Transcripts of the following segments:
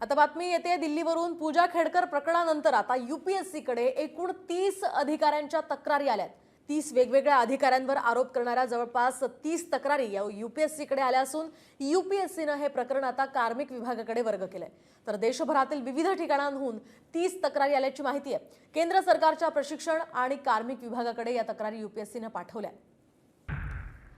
आता बातमी येते दिल्लीवरून पूजा खेडकर प्रकरणानंतर आता युपीएससीकडे एकूण तीस अधिकाऱ्यांच्या तक्रारी आल्यात. तीस वेगवेगळ्या अधिकाऱ्यांवर आरोप करणाऱ्या जवळपास तीस तक्रारी या युपीएससीकडे आल्या असून युपीएससीनं हे प्रकरण आता कार्मिक विभागाकडे वर्ग केलंय. तर देशभरातील विविध ठिकाणांहून तीस तक्रारी आल्याची माहिती आहे. केंद्र सरकारच्या प्रशिक्षण आणि कार्मिक विभागाकडे या तक्रारी युपीएससीनं पाठवल्या.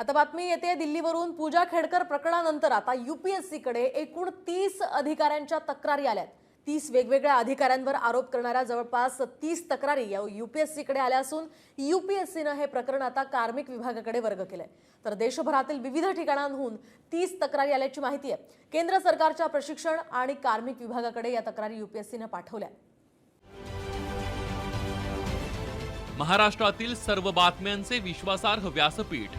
आता बातमी येते दिल्लीवरून पूजा खेडकर प्रकरणानंतर आता युपीएससीकडे एकूण तीस अधिकाऱ्यांच्या तक्रारी आल्यात. तीस वेगवेगळ्या अधिकाऱ्यांवर आरोप करणाऱ्या जवळपास तीस तक्रारी या युपीएससीकडे आल्या असून युपीएससीनं हे प्रकरण आता कार्मिक विभागाकडे वर्ग केलंय. तर देशभरातील विविध ठिकाणांहून तीस तक्रारी आल्याची माहिती आहे. केंद्र सरकारच्या प्रशिक्षण आणि कार्मिक विभागाकडे या तक्रारी युपीएससीनं पाठवल्या. महाराष्ट्रातील सर्व बातम्यांचे विश्वासार्ह व्यासपीठ.